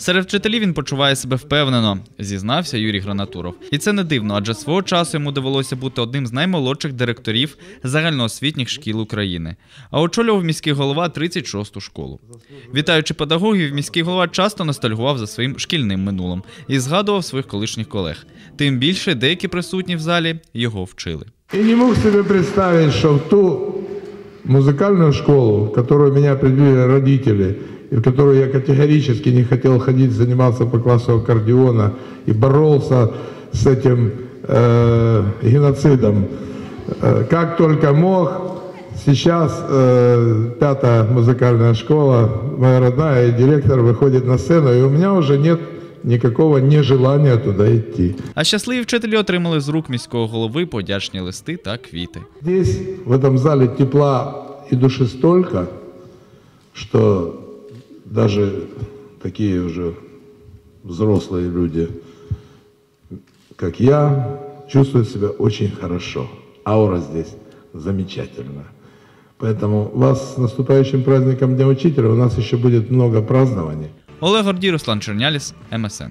Серед вчителів він почуває себе впевнено, зізнався Юрій Гранатуров. І це не дивно, адже свого часу йому довелося бути одним з наймолодших директорів загальноосвітніх шкіл України. А очолював міський голова 36-ту школу. Вітаючи педагогів, міський голова часто ностальгував за своїм шкільним минулим і згадував своїх колишніх колег. Тим більше деякі присутні в залі його вчили. И не мог себе представить, что в ту музыкальную школу, в которую меня определили родители, и в которую я категорически не хотел ходить, заниматься по классу аккордеона и боролся с этим э, геноцидом, э, как только мог. Сейчас э, пятая музыкальная школа, моя родная, и директор выходит на сцену, и у меня уже нет никакого нежелания туда идти. А щасливі вчителі отримали з рук міського голови подячні листи та квіти. Здесь, в этом зале, тепла и души столько, что даже такие уже взрослые люди, как я, чувствуют себя очень хорошо. Аура здесь замечательная. Поэтому вас с наступающим праздником Дня Учителя. У нас еще будет много празднований. Олег Гордій, Руслан Черняліс, МСН.